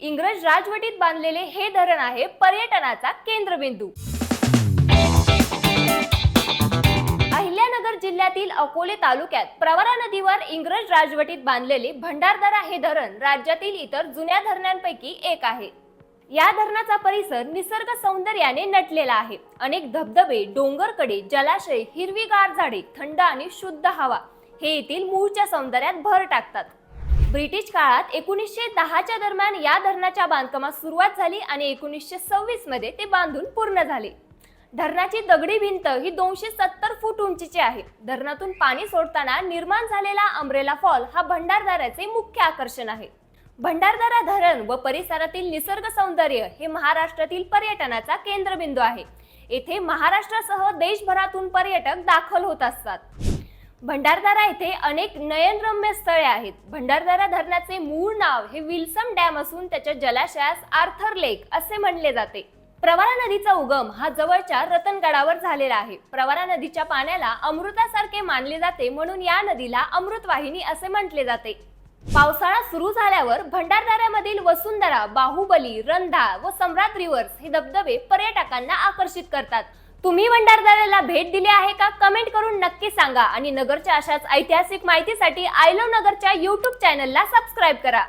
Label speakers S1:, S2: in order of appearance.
S1: इंग्रज राजवटीत बांधलेले हे धरण आहे पर्यटनाचा केंद्रबिंदू. अहिल्यानगर जिल्ह्यातील अकोले तालुक्यात प्रवरा नदीवर इंग्रज राजवटीत बांधलेले भंडारदरा हे धरण राज्यातील इतर जुन्या धरणांपैकी एक आहे. या धरणाचा परिसर निसर्ग सौंदर्याने नटलेला आहे. अनेक धबधबे डोंगरकडे जलाशय हिरवीगार झाडे थंड आणि शुद्ध हवा हे येथील मूळच्या सौंदर्यात भर टाकतात. ब्रिटिश काळात एकोणीसशे दहाच्या दरम्यान या धरणाच्या बांधकामास सुरुवात झाली आणि एकोणीसशे सव्वीसमध्ये ते बांधून पूर्ण झाले. धरणाची दगडी भिंत ही दोनशे सत्तर फूट उंचीची आहे. धरणातून पाणी सोडताना निर्माण झालेला अमरेला फॉल हा भंडारदाऱ्याचे मुख्य आकर्षण आहे. भंडारदारा धरण व परिसरातील निसर्ग सौंदर्य हे महाराष्ट्रातील पर्यटनाचा केंद्रबिंदू आहे. येथे महाराष्ट्रासह देशभरातून पर्यटक दाखल होत असतात. भंडारदारा येथे अनेक नयनरम्य स्थळे आहेत. भंडारदारा धरणाचे मूळ नाव हे विल्सम डॅम असून त्याच्या जलाशयास आर्थर लेक असे म्हणले जाते. प्रवारा नदीचा उगम हा जवळच्या रतनगडावर झालेला आहे. प्रवारा नदीच्या पाण्याला अमृतासारखे मानले जाते म्हणून या नदीला अमृतवाहिनी असे म्हटले जाते. पावसाळा सुरू झाल्यावर भंडारदाऱ्यामधील वसुंधरा बाहुबली रंधा व सम्राट रिव्हर्स हे धबधबे पर्यटकांना आकर्षित करतात. तुम्ही भंडारदाऱ्याला भेट दिली आहे का? कमेंट करून नक्की सांगा आणि नगरच्या अशाच ऐतिहासिक माहितीसाठी आय लव्ह नगरच्या युट्यूब चॅनलला सबस्क्राईब करा.